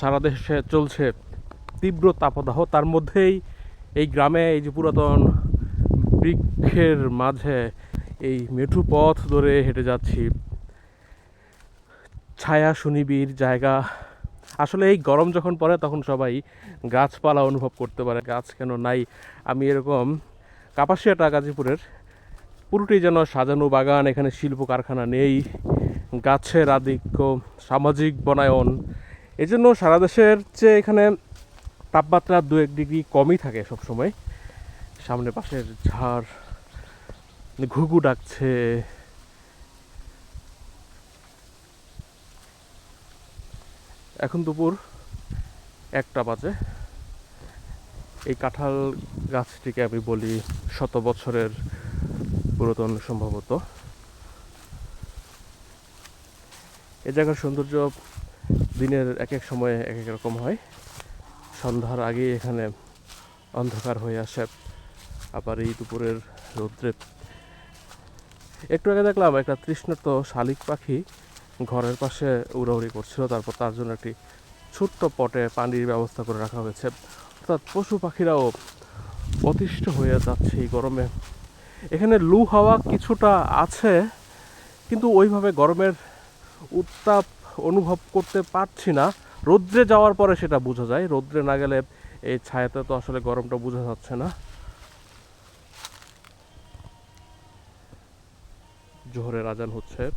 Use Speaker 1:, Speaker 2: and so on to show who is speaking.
Speaker 1: সারা দেশে চলছে তীব্র তাপদাহ। তার মধ্যেই এই গ্রামে এই যে পুরাতন বৃক্ষের মাঝে এই মেঠু পথ ধরে হেঁটে যাচ্ছি। ছায়া সুনিবিড় জায়গা। আসলে এই গরম যখন পড়ে তখন সবাই গাছপালা অনুভব করতে পারে, গাছ কেন নাই? আমি এরকম কাপাসিয়াটা গাজীপুরের পুরোটি যেন সাজানো বাগান, এখানে শিল্প কারখানা নেই, গাছের আধিক্য, সামাজিক বনায়ন এই জন্য সারা দেশের চেয়ে এখানে তাপমাত্রা দু এক ডিগ্রি কমই থাকে সবসময়। সামনে পাশের ঝাড়, ঘুঘু ডাকছে। এখন দুপুর একটা বাজে। এই কাঁঠাল গাছটিকে আমি বলি শত বছরের পুরাতন সম্ভবত। এ জায়গার সৌন্দর্য দিনের এক এক সময়ে এক এক রকম হয়। সন্ধ্যার আগে এখানে অন্ধকার হয়ে আসে, আবার এই দুপুরের রৌদ্রে। একটু আগে দেখলাম একটা তৃষ্ণার্ত শালিক পাখি ঘরের পাশে উড়াউড়ি করছিল, তারপর তার জন্য একটি ছোট্ট পটে পানির ব্যবস্থা করে রাখা হয়েছে। অর্থাৎ পশু পাখিরাও অতিষ্ঠ হয়ে যাচ্ছে এই গরমে। এখানে লু হাওয়া কিছুটা আছে, কিন্তু ওইভাবে গরমের উত্তাপ অনুভব করতে পারছি না। রৌদ্রে যাওয়ার পরে সেটা বোঝা যায়। রৌদ্রে না গেলে এই ছায়াতে তো আসলে গরমটা বোঝা যাচ্ছে না। জোহরের আজান হচ্ছে।